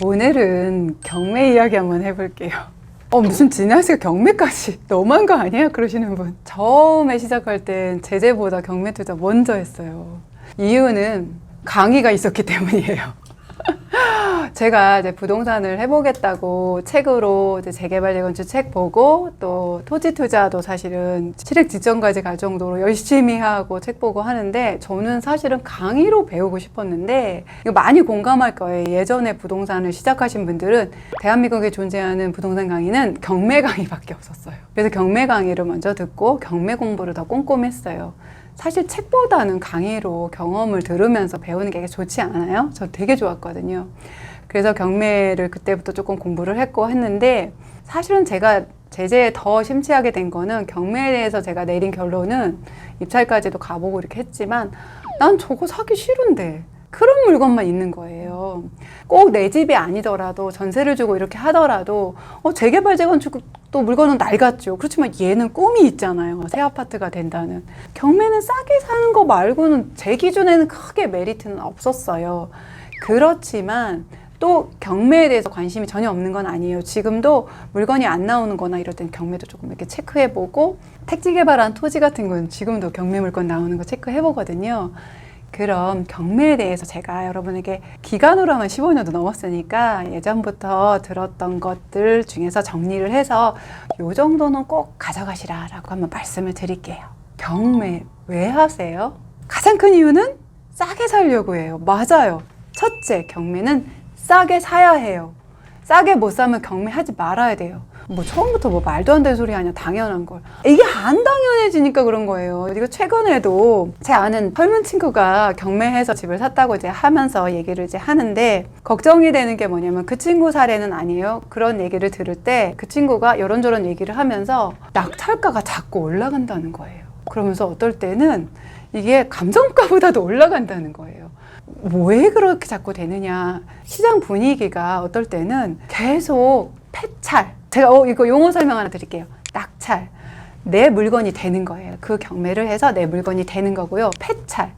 오늘은 경매 이야기 한번 해볼게요. 어, 무슨 진아 씨가 경매까지 너무한 거 아니야? 그러시는 분. 처음에 시작할 땐 제재보다 경매 투자 먼저 했어요. 이유는 강의가 있었기 때문이에요. 제가 이제 부동산을 해보겠다고 책으로 이제 재개발 재건축 책 보고 또 토지 투자도 사실은 실행 직전까지 갈 정도로 열심히 하고 책 보고 하는데 저는 사실은 강의로 배우고 싶었는데 이거 많이 공감할 거예요. 예전에 부동산을 시작하신 분들은 대한민국에 존재하는 부동산 강의는 경매 강의밖에 없었어요. 그래서 경매 강의를 먼저 듣고 경매 공부를 더 꼼꼼히 했어요. 사실 책보다는 강의로 경험을 들으면서 배우는 게 좋지 않아요? 저 되게 좋았거든요. 그래서 경매를 그때부터 조금 공부를 했고 했는데 사실은 제가 제재에 더 심취하게 된 거는 경매에 대해서 제가 내린 결론은 입찰까지도 가보고 이렇게 했지만 난 저거 사기 싫은데 그런 물건만 있는 거예요. 꼭 내 집이 아니더라도 전세를 주고 이렇게 하더라도 어, 재개발 재건축 도 물건은 낡았죠. 그렇지만 얘는 꿈이 있잖아요. 새 아파트가 된다는. 경매는 싸게 사는 거 말고는 제 기준에는 크게 메리트는 없었어요. 그렇지만 또 경매에 대해서 관심이 전혀 없는 건 아니에요. 지금도 물건이 안 나오는 거나 이럴 땐 경매도 조금 이렇게 체크해 보고 택지 개발한 토지 같은 건 지금도 경매 물건 나오는 거 체크해 보거든요. 그럼 경매에 대해서 제가 여러분에게 기간으로 하면 15년도 넘었으니까 예전부터 들었던 것들 중에서 정리를 해서 요 정도는 꼭 가져가시라 라고 한번 말씀을 드릴게요. 경매 왜 하세요? 가장 큰 이유는 싸게 살려고 해요. 맞아요. 첫째, 경매는 싸게 사야 해요. 싸게 못 사면 경매하지 말아야 돼요. 뭐 처음부터 뭐 말도 안 되는 소리 아니야. 당연한 걸. 이게 안 당연해지니까 그런 거예요. 이거 최근에도 제 아는 젊은 친구가 경매해서 집을 샀다고 이제 하면서 얘기를 이제 하는데 걱정이 되는 게 뭐냐면 그 친구 사례는 아니에요. 그런 얘기를 들을 때 그 친구가 이런저런 얘기를 하면서 낙찰가가 자꾸 올라간다는 거예요. 그러면서 어떨 때는 이게 감정가보다도 올라간다는 거예요. 왜 그렇게 자꾸 되느냐. 시장 분위기가 어떨 때는 계속 폐찰 제가 어, 이거 용어 설명 하나 드릴게요. 낙찰. 내 물건이 되는 거예요. 그 경매를 해서 내 물건이 되는 거고요. 폐찰.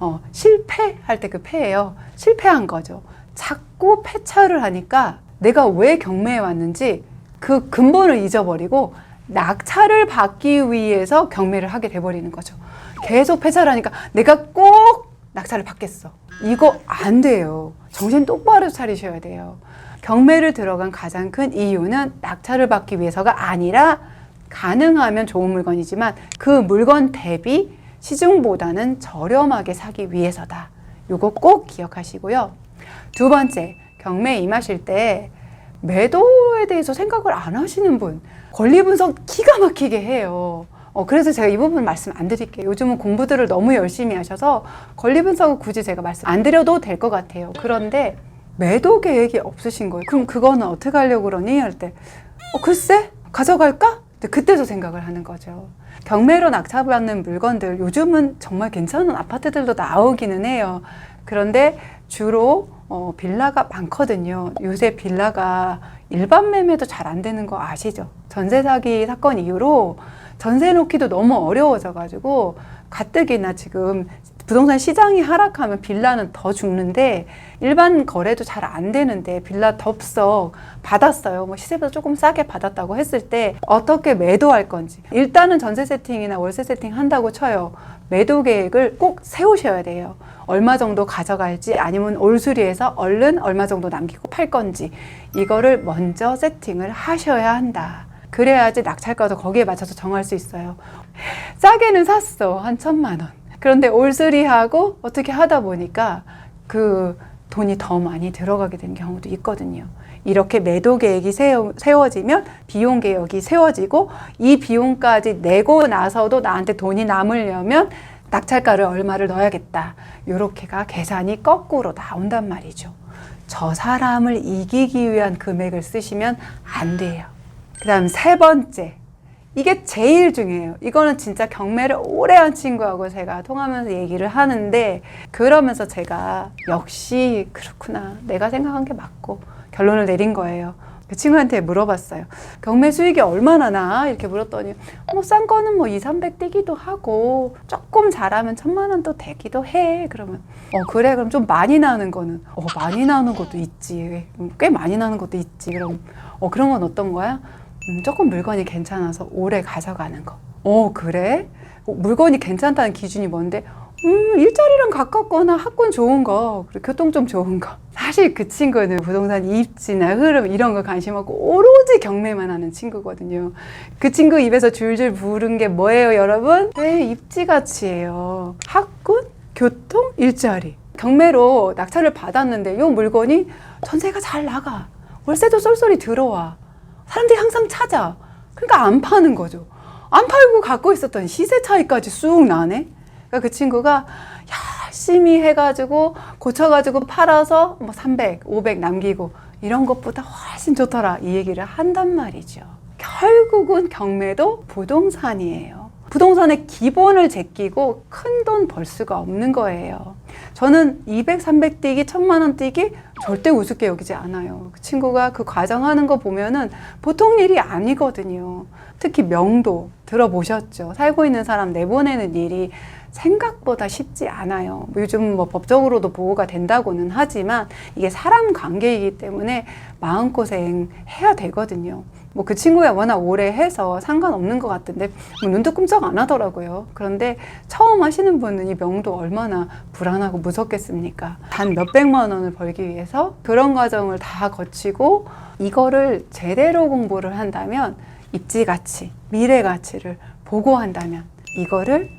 어, 실패할 때 그 패예요. 실패한 거죠. 자꾸 폐찰을 하니까 내가 왜 경매에 왔는지 그 근본을 잊어버리고 낙찰을 받기 위해서 경매를 하게 돼버리는 거죠. 계속 폐찰하니까 내가 꼭 낙찰을 받겠어. 이거 안 돼요. 정신 똑바로 차리셔야 돼요. 경매를 들어간 가장 큰 이유는 낙찰을 받기 위해서가 아니라 가능하면 좋은 물건이지만 그 물건 대비 시중보다는 저렴하게 사기 위해서다. 요거 꼭 기억하시고요. 두 번째, 경매에 임하실 때 매도에 대해서 생각을 안 하시는 분, 권리 분석 기가 막히게 해요. 어, 그래서 제가 이 부분 말씀 안 드릴게요. 요즘은 공부들을 너무 열심히 하셔서 권리 분석을 굳이 제가 말씀 안 드려도 될 것 같아요. 그런데 매도 계획이 없으신 거예요. 그럼 그거는 어떻게 하려고 그러니? 할 때, 어, 글쎄? 가져갈까? 그때도 생각을 하는 거죠. 경매로 낙찰받는 물건들, 요즘은 정말 괜찮은 아파트들도 나오기는 해요. 그런데 주로 어, 빌라가 많거든요. 요새 빌라가 일반 매매도 잘 안 되는 거 아시죠? 전세 사기 사건 이후로 전세 놓기도 너무 어려워져 가지고 가뜩이나 지금 부동산 시장이 하락하면 빌라는 더 죽는데 일반 거래도 잘 안 되는데 빌라 덥석 받았어요. 뭐 시세보다 조금 싸게 받았다고 했을 때 어떻게 매도할 건지 일단은 전세 세팅이나 월세 세팅 한다고 쳐요. 매도 계획을 꼭 세우셔야 돼요. 얼마 정도 가져갈지 아니면 올수리해서 얼른 얼마 정도 남기고 팔 건지 이거를 먼저 세팅을 하셔야 한다. 그래야지 낙찰가도 거기에 맞춰서 정할 수 있어요. 싸게는 샀어. 한 천만 원. 그런데 올수리하고 어떻게 하다 보니까 그 돈이 더 많이 들어가게 되는 경우도 있거든요. 이렇게 매도 계획이 세워, 세워 지면 비용 계획이 세워지고 이 비용까지 내고 나서도 나한테 돈이 남으려면 낙찰가를 얼마를 넣어야겠다. 요렇게가 계산이 거꾸로 나온단 말이죠. 저 사람을 이기기 위한 금액을 쓰시면 안 돼요. 그 다음 세 번째. 이게 제일 중요해요. 이거는 진짜 경매를 오래 한 친구하고 제가 통하면서 얘기를 하는데 그러면서 제가 역시 그렇구나. 내가 생각한 게 맞고 결론을 내린 거예요. 그 친구한테 물어봤어요. 경매 수익이 얼마나 나? 이렇게 물었더니 뭐 싼 거는 뭐 2, 300 뛰기도 하고 조금 잘하면 천만 원도 되기도 해. 그러면 어 그래 그럼 좀 많이 나는 거는 어 많이 나는 것도 있지. 음, 꽤 많이 나는 것도 있지. 그럼 어 그런 건 어떤 거야? 음, 조금 물건이 괜찮아서 오래 가져가는 거. 어 그래? 어, 물건이 괜찮다는 기준이 뭔데? 음, 일자리랑 가깝거나 학군 좋은 거, 그리고 교통 좀 좋은 거. 사실 그 친구는 부동산 입지나 흐름 이런 거 관심 없고 오로지 경매만 하는 친구거든요. 그 친구 입에서 줄줄 부른 게 뭐예요, 여러분? 네, 입지 가치예요. 학군, 교통, 일자리. 경매로 낙찰을 받았는데 이 물건이 전세가 잘 나가. 월세도 쏠쏠이 들어와. 사람들이 항상 찾아. 그러니까 안 파는 거죠. 안 팔고 갖고 있었던 시세 차이까지 쑥 나네. 그러니까 그 친구가 열심히 해가지고 고쳐가지고 팔아서 뭐 300, 500 남기고 이런 것보다 훨씬 좋더라 이 얘기를 한단 말이죠. 결국은 경매도 부동산이에요. 부동산의 기본을 제끼고 큰 돈 벌 수가 없는 거예요. 저는 200, 300 뛰기, 1000만 원 뛰기 절대 우습게 여기지 않아요. 그 친구가 그 과정하는 거 보면은 보통 일이 아니거든요. 특히 명도 들어보셨죠? 살고 있는 사람 내보내는 일이 생각보다 쉽지 않아요. 뭐 요즘 뭐 법적으로도 보호가 된다고는 하지만 이게 사람 관계이기 때문에 마음고생 해야 되거든요. 뭐 그 친구야 워낙 오래 해서 상관없는 것 같은데 뭐 눈도 끔쩍 안 하더라고요. 그런데 처음 하시는 분은 이 명도 얼마나 불안하고 무섭겠습니까? 단 몇백만 원을 벌기 위해서 그런 과정을 다 거치고 이거를 제대로 공부를 한다면 입지 가치, 미래 가치를 보고한다면 이거를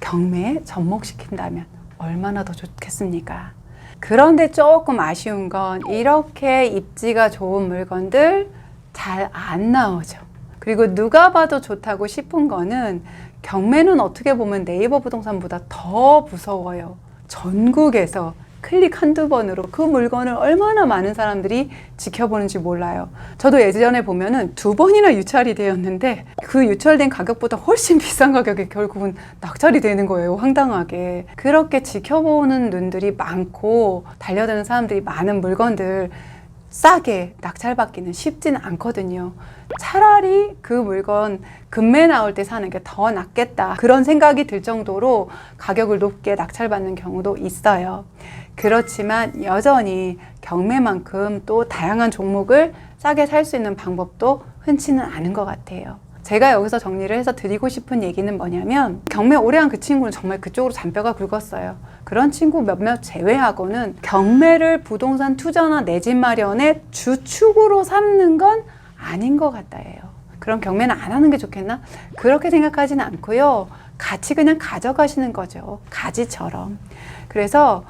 경매에 접목시킨다면 얼마나 더 좋겠습니까? 그런데 조금 아쉬운 건 이렇게 입지가 좋은 물건들 잘 안 나오죠. 그리고 누가 봐도 좋다고 싶은 거는 경매는 어떻게 보면 네이버 부동산보다 더 무서워요. 전국에서 클릭 한두 번으로 그 물건을 얼마나 많은 사람들이 지켜보는지 몰라요. 저도 예전에 보면은 두 번이나 유찰이 되었는데 그 유찰된 가격보다 훨씬 비싼 가격에 결국은 낙찰이 되는 거예요. 황당하게. 그렇게 지켜보는 눈들이 많고 달려드는 사람들이 많은 물건들 싸게 낙찰받기는 쉽지는 않거든요. 차라리 그 물건 금매 나올 때 사는 게 더 낫겠다. 그런 생각이 들 정도로 가격을 높게 낙찰받는 경우도 있어요. 그렇지만 여전히 경매만큼 또 다양한 종목을 싸게 살 수 있는 방법도 흔치는 않은 것 같아요. 제가 여기서 정리를 해서 드리고 싶은 얘기는 뭐냐면 경매 오래 한 그 친구는 정말 그쪽으로 잔뼈가 굵었어요. 그런 친구 몇몇 제외하고는 경매를 부동산 투자나 내 집 마련의 주축으로 삼는 건 아닌 것 같다예요. 그럼 경매는 안 하는 게 좋겠나? 그렇게 생각하지는 않고요. 같이 그냥 가져가시는 거죠. 가지처럼. 그래서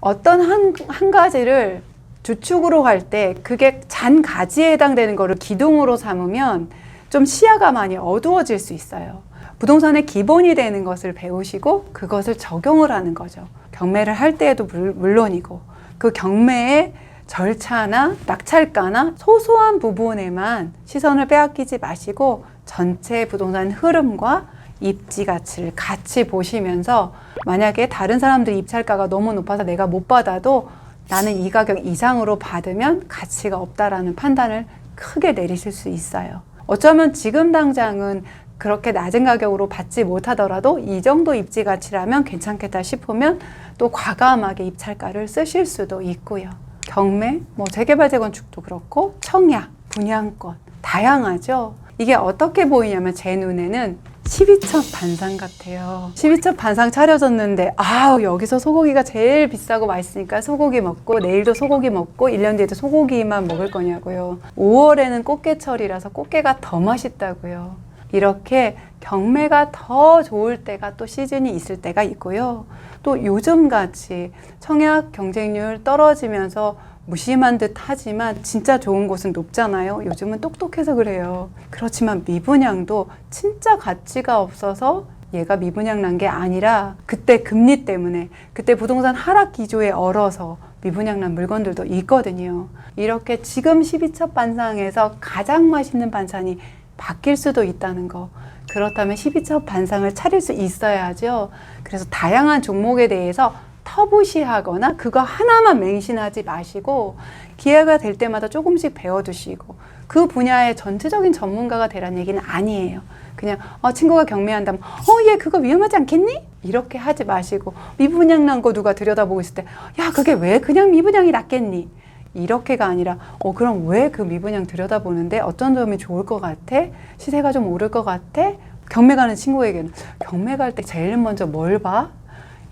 어떤 한, 한 가지를 주축으로 할 때 그게 잔 가지에 해당되는 거를 기둥으로 삼으면 좀 시야가 많이 어두워질 수 있어요. 부동산의 기본이 되는 것을 배우시고 그것을 적용을 하는 거죠. 경매를 할 때에도 물, 물론이고 그 경매의 절차나 낙찰가나 소소한 부분에만 시선을 빼앗기지 마시고 전체 부동산 흐름과 입지 가치를 같이 보시면서 만약에 다른 사람들 입찰가가 너무 높아서 내가 못 받아도 나는 이 가격 이상으로 받으면 가치가 없다라는 판단을 크게 내리실 수 있어요. 어쩌면 지금 당장은 그렇게 낮은 가격으로 받지 못하더라도 이 정도 입지 가치라면 괜찮겠다 싶으면 또 과감하게 입찰가를 쓰실 수도 있고요. 경매, 뭐 재개발 재건축도 그렇고 청약, 분양권 다양하죠. 이게 어떻게 보이냐면 제 눈에는 12첩 반상 같아요. 12첩 반상 차려졌는데 아우 여기서 소고기가 제일 비싸고 맛있으니까 소고기 먹고 내일도 소고기 먹고 1년 뒤에도 소고기만 먹을 거냐고요. 5월에는 꽃게철이라서 꽃게가 더 맛있다고요. 이렇게 경매가 더 좋을 때가 또 시즌이 있을 때가 있고요. 또 요즘 같이 청약 경쟁률 떨어지면서 무심한 듯 하지만 진짜 좋은 곳은 높잖아요. 요즘은 똑똑해서 그래요. 그렇지만 미분양도 진짜 가치가 없어서 얘가 미분양 난 게 아니라 그때 금리 때문에 그때 부동산 하락 기조에 얼어서 미분양 난 물건들도 있거든요. 이렇게 지금 12첩 반상에서 가장 맛있는 반찬이 바뀔 수도 있다는 거. 그렇다면 12첩 반상을 차릴 수 있어야죠. 그래서 다양한 종목에 대해서 터부시하거나 그거 하나만 맹신하지 마시고 기회가 될 때마다 조금씩 배워두시고 그 분야의 전체적인 전문가가 되라는 얘기는 아니에요. 그냥 어, 친구가 경매한다면 어얘 그거 위험하지 않겠니? 이렇게 하지 마시고 미분양 난 거 누가 들여다보고 있을 때 야 그게 왜 그냥 미분양이 낫겠니? 이렇게가 아니라 어 그럼 왜 그 미분양 들여다보는데 어떤 점이 좋을 것 같아? 시세가 좀 오를 것 같아? 경매 가는 친구에게는 경매 갈 때 제일 먼저 뭘 봐?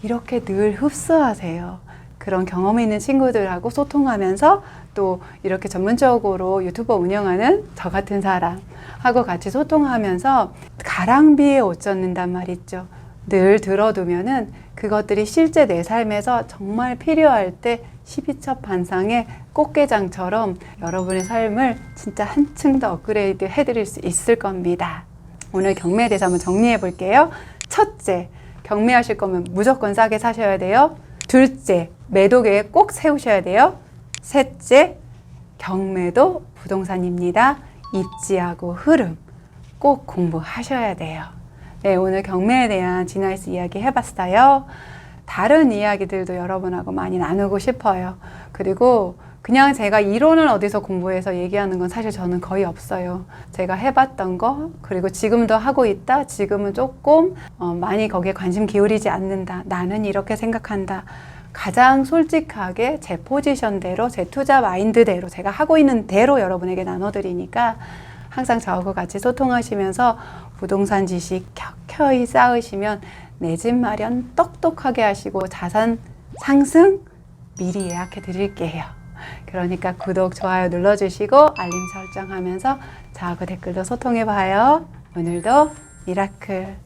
이렇게 늘 흡수하세요. 그런 경험이 있는 친구들하고 소통하면서 또 이렇게 전문적으로 유튜버 운영하는 저 같은 사람하고 같이 소통하면서 가랑비에 옷 젖는단 말 있죠. 늘 들어두면은 그것들이 실제 내 삶에서 정말 필요할 때 12첩 반상의 꽃게장처럼 여러분의 삶을 진짜 한층 더 업그레이드 해드릴 수 있을 겁니다. 오늘 경매에 대해서 한번 정리해 볼게요. 첫째, 경매하실 거면 무조건 싸게 사셔야 돼요. 둘째, 매도 계획 꼭 세우셔야 돼요. 셋째, 경매도 부동산입니다. 입지하고 흐름 꼭 공부하셔야 돼요. 네, 오늘 경매에 대한 지나이스 이야기 해봤어요. 다른 이야기들도 여러분하고 많이 나누고 싶어요. 그리고 그냥 제가 이론을 어디서 공부해서 얘기하는 건 사실 저는 거의 없어요. 제가 해봤던 거, 그리고 지금도 하고 있다. 지금은 조금 어, 많이 거기에 관심 기울이지 않는다. 나는 이렇게 생각한다. 가장 솔직하게 제 포지션대로, 제 투자 마인드대로, 제가 하고 있는 대로 여러분에게 나눠드리니까 항상 저하고 같이 소통하시면서 부동산 지식 켜켜이 쌓으시면 내 집 마련 똑똑하게 하시고 자산 상승 미리 예약해 드릴게요. 그러니까 구독, 좋아요 눌러주시고 알림 설정하면서 저하고 댓글도 소통해 봐요. 오늘도 미라클